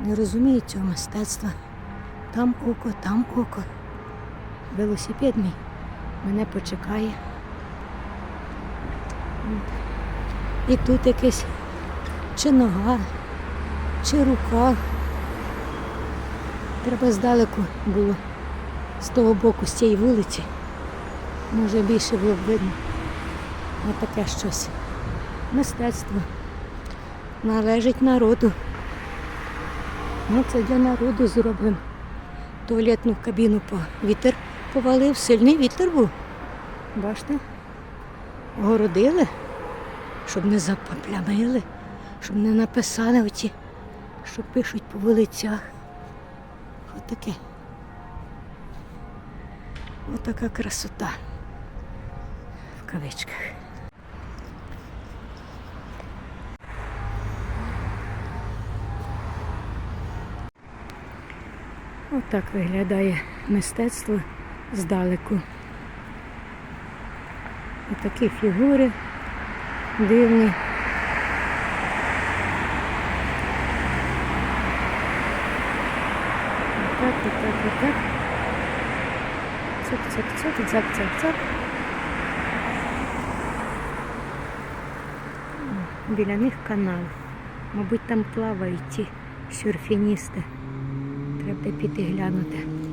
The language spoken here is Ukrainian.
не розуміють цього мистецтва. Там око, там око. Велосипед мій мене почекає. І тут якесь чи нога, чи рука. Треба здалеку було з того боку, з цієї вулиці. Може більше було б видно. Ось таке щось. Мистецтво належить народу. Ми це для народу зробимо. Туалетну кабіну по вітер повалив, сильний вітер був. Бачите? Огородили, щоб не запоплямили, щоб не написали оті, що пишуть по вулицях. Отаке. Отака красота. В кавичках. Отак виглядає мистецтво здалеку. Отакі фігури дивні. Отак, отак, отак. Цок, цок, цок, цак, цак, цак. Біля них канал. Мабуть, там плавають ті сюрфіністи. Треба піти глянути.